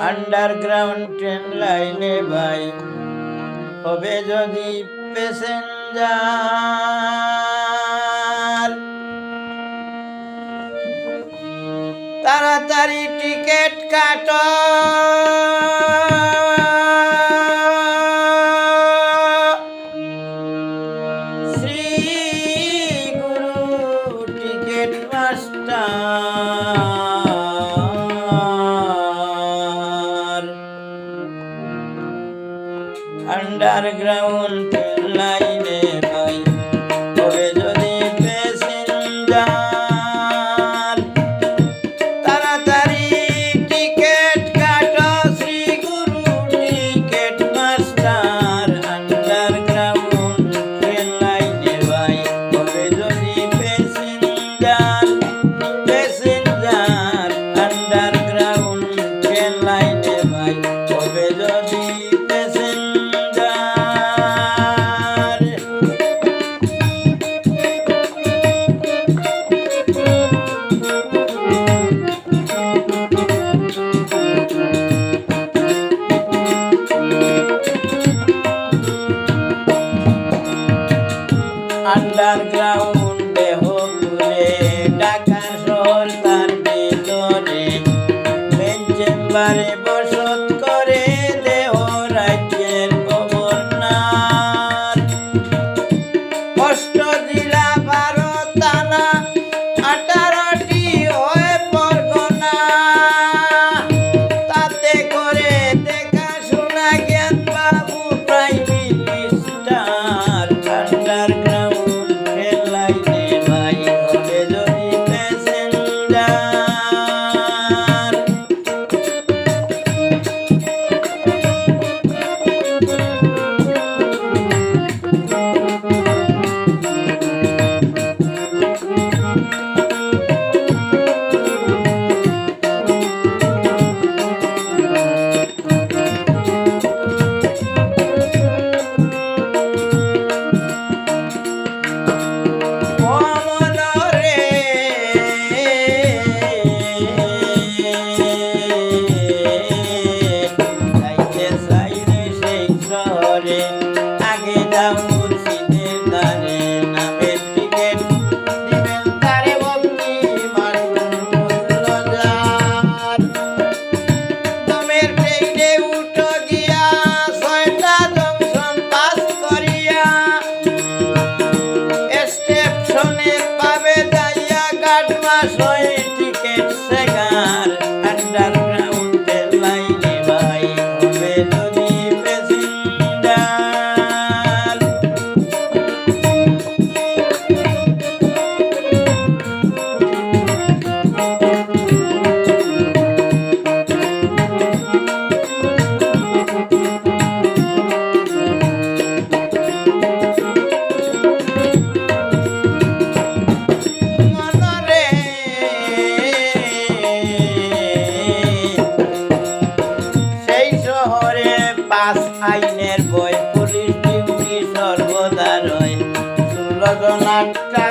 Underground train লাইনে ভাই হবে যদি প্যাসেঞ্জার তাড়াতাড়ি টিকিট কাটো। tương lai এবারে বসত করে দেহ রাজ্যের কবর কষ্ট দিয়ে That's. কাজ আইনের বই পুলিশ ডিউটি সর্বদা রয়। সুরজনাট্টা